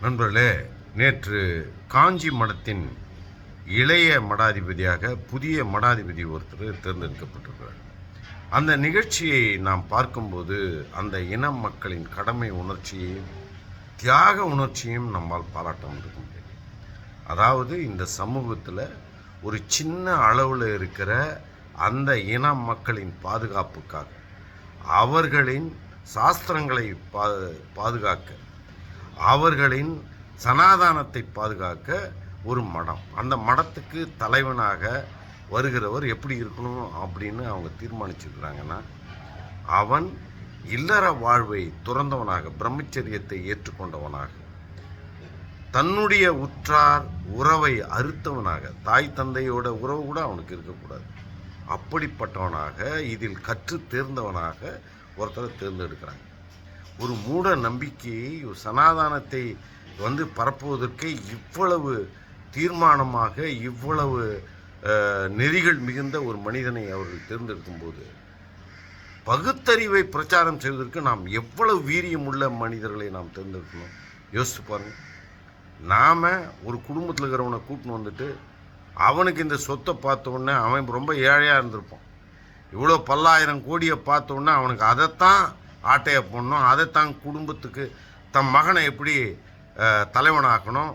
நண்பர்களே நேற்று காஞ்சி மடத்தின் இளைய மடாதிபதியாக புதிய மடாதிபதி ஒருத்தர் தேர்ந்தெடுக்கப்பட்டிருக்கிறார். அந்த நிகழ்ச்சியை நாம் பார்க்கும்போது அந்த இன மக்களின் கடமை உணர்ச்சியையும் தியாக உணர்ச்சியும் நம்மால் பாராட்ட முடியும். அதாவது இந்த சமூகத்தில் ஒரு சின்ன அளவில் இருக்கிற அந்த இன மக்களின் பாதுகாப்புக்காக அவர்களின் சாஸ்திரங்களை பா பாதுகாக்க அவர்களின் சனாதானத்தை பாதுகாக்க ஒரு மடம். அந்த மடத்துக்கு தலைவனாக வருகிறவர் எப்படி இருக்கணும் அப்படின்னு அவங்க தீர்மானிச்சிருக்கிறாங்கன்னா அவன் இல்லற வாழ்வை துறந்தவனாக பிரம்மச்சரியத்தை ஏற்றுக்கொண்டவனாக தன்னுடைய உற்றார் உறவை அறுத்தவனாக தாய் தந்தையோட உறவு கூட அவனுக்கு இருக்கக்கூடாது. அப்படிப்பட்டவனாக இதில் கற்று தேர்ந்தவனாக ஒருத்தரை தேர்ந்தெடுக்கிறாங்க. ஒரு மூட நம்பிக்கையை ஒரு சனாதானத்தை வந்து பரப்புவதற்கு இவ்வளவு தீர்மானமாக இவ்வளவு நெறிகள் மிகுந்த ஒரு மனிதனை அவர்கள் தேர்ந்தெடுக்கும்போது பகுத்தறிவை பிரச்சாரம் செய்வதற்கு நாம் எவ்வளவு வீரியம் உள்ள மனிதர்களை நாம் தேர்ந்தெடுக்கணும்? யோசிச்சு பாருங்கள் நாம் ஒரு குடும்பத்தில் இருக்கிறவனை கூட்டின்னு வந்துட்டு அவனுக்கு இந்த சொத்தை பார்த்தோன்னே அவன் ரொம்ப ஏழையாக இருந்திருப்பான். இவ்வளோ பல்லாயிரம் கோடியை பார்த்தோன்னே அவனுக்கு அதைத்தான் ஆட்டையை போடணும். அதைத்தான் குடும்பத்துக்கு தன் மகனை எப்படி தலைவனாக்கணும்.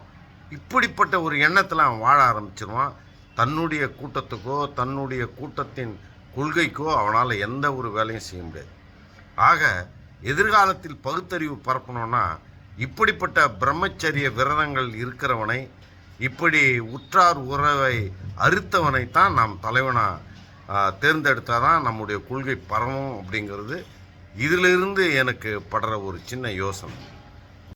இப்படிப்பட்ட ஒரு எண்ணத்தில் அவன் வாழ ஆரம்பிச்சிருவான். தன்னுடைய கூட்டத்துக்கோ தன்னுடைய கூட்டத்தின் கொள்கைக்கோ அவனால் எந்த ஒரு வேலையும் செய்ய முடியாது. ஆக எதிர்காலத்தில் பகுத்தறிவு பரப்பணும்னா இப்படிப்பட்ட பிரம்மச்சரிய விரதங்கள் இருக்கிறவனை இப்படி உற்றார் உறவை அறுத்தவனைத்தான் நாம் தலைவனாக தேர்ந்தெடுத்தால் தான் நம்முடைய கொள்கை பரவும் அப்படிங்கிறது இதிலிருந்து எனக்கு படுற ஒரு சின்ன யோசனை.